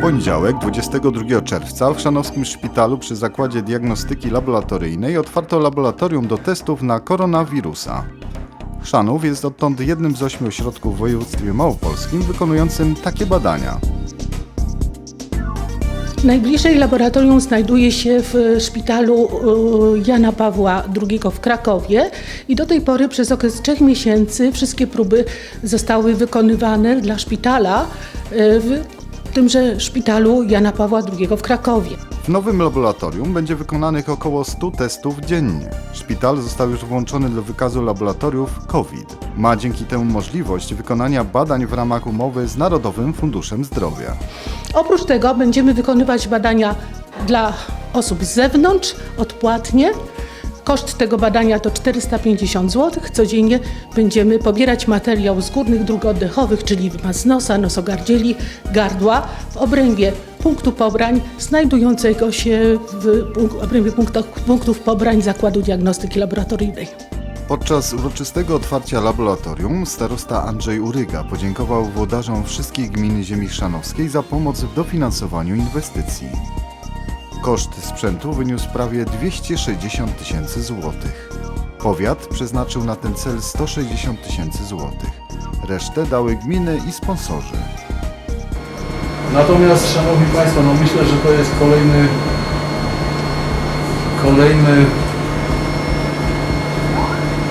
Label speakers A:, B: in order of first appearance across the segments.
A: poniedziałek, 22 czerwca, w Chrzanowskim Szpitalu przy Zakładzie Diagnostyki Laboratoryjnej otwarto laboratorium do testów na koronawirusa. Chrzanów jest odtąd jednym z ośmiu ośrodków w województwie małopolskim wykonującym takie badania.
B: Najbliżej laboratorium znajduje się w szpitalu y, Jana Pawła II w Krakowie i do tej pory przez okres trzech miesięcy wszystkie próby zostały wykonywane dla szpitala y, w tymże szpitalu Jana Pawła II w Krakowie.
A: W nowym laboratorium będzie wykonanych około 100 testów dziennie. Szpital został już włączony do wykazu laboratoriów COVID. Ma dzięki temu możliwość wykonania badań w ramach umowy z Narodowym Funduszem Zdrowia.
B: Oprócz tego będziemy wykonywać badania dla osób z zewnątrz odpłatnie. Koszt tego badania to 450 zł. Codziennie będziemy pobierać materiał z górnych dróg oddechowych, czyli z nosa, nosogardzieli, gardła w obrębie punktu pobrań znajdującego się w obrębie punktów, punktów pobrań Zakładu Diagnostyki Laboratoryjnej.
A: Podczas uroczystego otwarcia laboratorium starosta Andrzej Uryga podziękował włodarzom wszystkich gmin ziemi chrzanowskiej za pomoc w dofinansowaniu inwestycji. Koszt sprzętu wyniósł prawie 260 tysięcy złotych. Powiat przeznaczył na ten cel 160 tysięcy złotych. Resztę dały gminy i sponsorzy.
C: Natomiast, Szanowni Państwo, no myślę, że to jest kolejny kolejny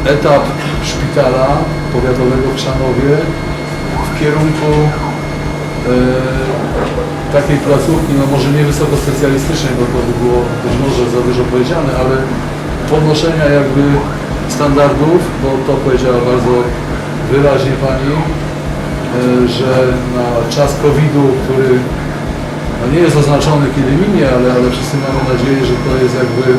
C: etap szpitala powiatowego w Chrzanowie w kierunku e, takiej placówki, no może nie wysoko specjalistycznej, bo to by było być może za dużo powiedziane, ale podnoszenia jakby standardów, bo to powiedziała bardzo wyraźnie Pani, e, że na czas COVID-u, który no nie jest oznaczony kiedy minie, ale, ale wszyscy mamy nadzieję, że to jest jakby e,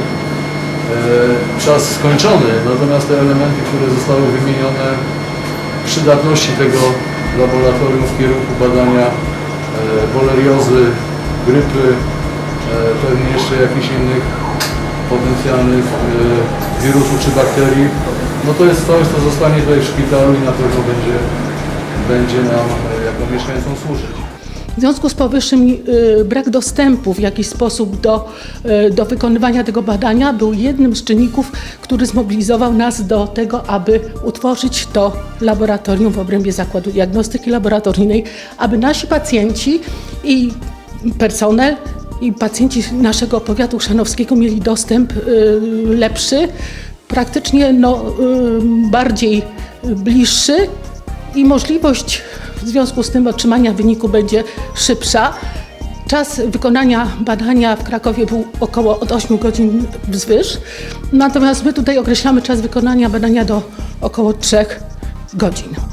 C: czas skończony. Natomiast te elementy, które zostały wymienione, przydatności tego laboratorium w kierunku badania boleriozy, grypy, e, pewnie jeszcze jakichś innych potencjalnych e, wirusów czy bakterii, no to jest coś, co zostanie tutaj w szpitalu i na pewno będzie, będzie nam e, jako mieszkańcom służyć.
B: W związku z powyższym y, brak dostępu w jakiś sposób do, y, do wykonywania tego badania był jednym z czynników, który zmobilizował nas do tego, aby utworzyć to laboratorium w obrębie Zakładu Diagnostyki Laboratoryjnej, aby nasi pacjenci i personel i pacjenci naszego powiatu chrzanowskiego mieli dostęp y, lepszy, praktycznie no, bardziej bliższy i możliwość w związku z tym otrzymania wyniku będzie szybsza. Czas wykonania badania w Krakowie był około od 8 godzin wzwyż, natomiast my tutaj określamy czas wykonania badania do około 3 godzin.